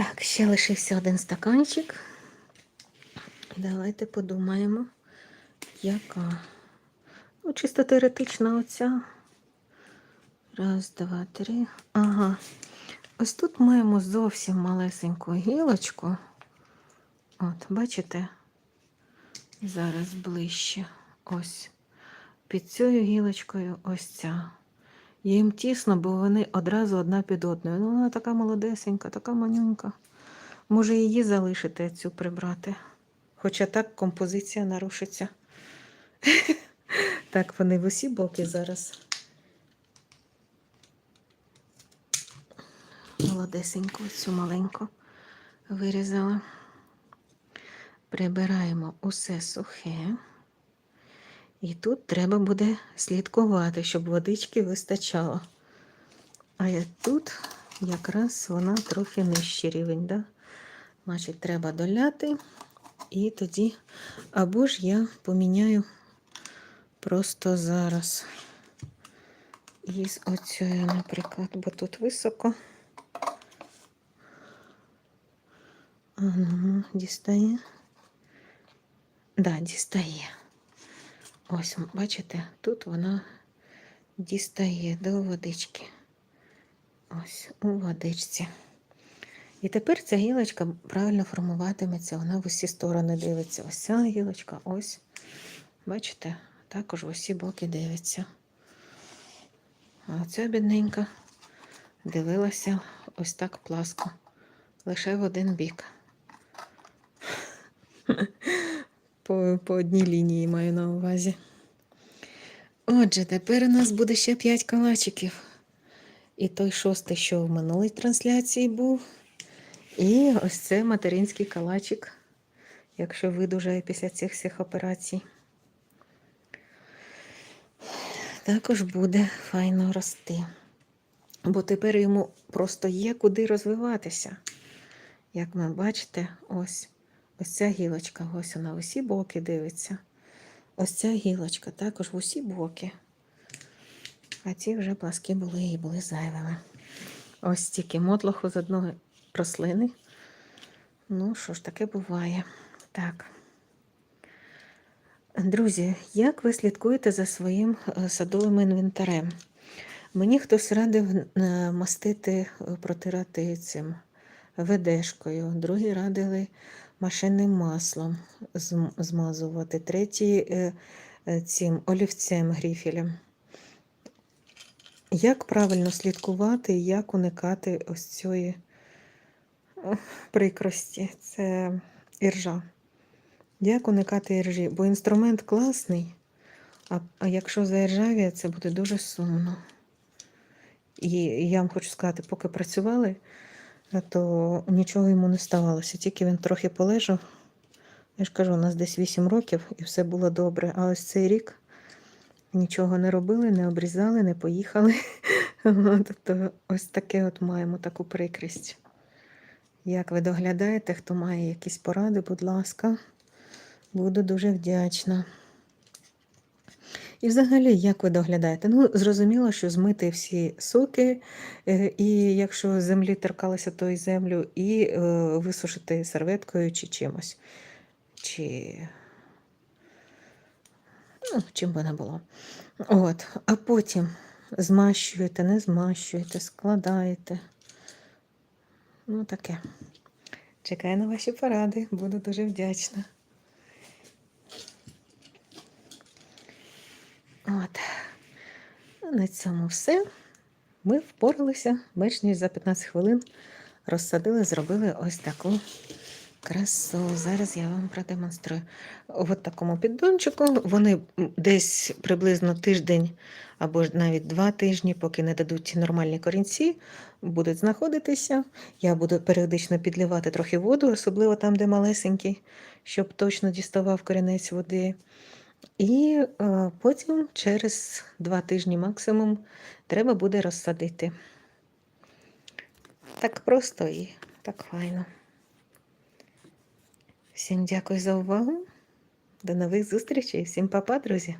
Так, ще лишився один стаканчик. Давайте подумаємо, яка. Ну, чисто теоретична оця. Раз, два, три. Ага. Ось тут маємо зовсім малесеньку гілочку. От, бачите? Зараз ближче. Ось. Під цією гілочкою ось ця. Їм тісно, бо вони одразу одна під одною. Ну, вона така молодесенька, така манюнька. Може її залишити, цю прибрати. Хоча так композиція нарушиться. Так, вони в усі боки зараз. Молодесеньку, цю маленьку вирізала. Прибираємо усе сухе. І тут треба буде слідкувати, щоб водички вистачало. А я тут якраз вона трохи нижчий рівень. Да? Значить, треба доляти. І тоді, або ж я поміняю просто зараз із оцею, наприклад, бо тут високо. А ну, дістає. Да, дістає. Ось, бачите, тут вона дістає до водички. Ось, у водичці. І тепер ця гілочка правильно формуватиметься, вона в усі сторони дивиться. Ось ця гілочка, ось. Бачите, також в усі боки дивиться. А ця бідненька дивилася ось так пласко, лише в один бік. По, по одній лінії маю на увазі. Отже, тепер у нас буде ще 5 калачиків. І той шостий, що в минулій трансляції був. І ось це материнський калачик, якщо видужає після цих всіх операцій. Також буде файно рости. Бо тепер йому просто є куди розвиватися. Як ви бачите, ось ось ця гілочка, ось вона в усі боки дивиться. Ось ця гілочка також в усі боки. А ці вже пласки були і були зайвими. Ось стільки мотлоху з одної рослини. Ну, що ж таке буває. Так. Друзі, як ви слідкуєте за своїм е, садовим інвентарем? Мені хтось радив е, мастити, протирати цим ведешкою, другі радили машинним маслом змазувати, треті е, е, цим олівцем гріфелем. Як правильно слідкувати і як уникати ось цієї прикрості? Це іржа. Як уникати іржі? Бо інструмент класний, а, якщо заіржавіє, це буде дуже сумно. І я вам хочу сказати, поки працювали, то нічого йому не ставалося. Тільки він трохи полежав. Я ж кажу, у нас десь 8 років і все було добре. А ось цей рік нічого не робили, не обрізали, не поїхали. Тобто ось таке от маємо таку прикрість. Як ви доглядаєте, хто має якісь поради, будь ласка, буду дуже вдячна. І взагалі, як ви доглядаєте? Ну, зрозуміло, що змити всі соки, е, і якщо землі торкалося, то і землю, і е, висушити серветкою чи чимось. Чи ну, чим би не було. От, а потім змащуєте, не змащуєте, складаєте. Ну, таке. Чекаю на ваші поради, буду дуже вдячна. От. А На цьому все. Ми впоралися менш ніж за 15 хвилин. Розсадили, зробили ось таку красу. Зараз я вам продемонструю. В такому піддончику вони десь приблизно тиждень або ж навіть два тижні, поки не дадуть нормальні корінці, будуть знаходитися. Я буду періодично підливати трохи воду, особливо там, де малесенький, щоб точно діставав корінець води. І е, потім через два тижні максимум треба буде розсадити. Так просто і так файно. Всім дякую за увагу. До нових зустрічей. Всім па-па, друзі!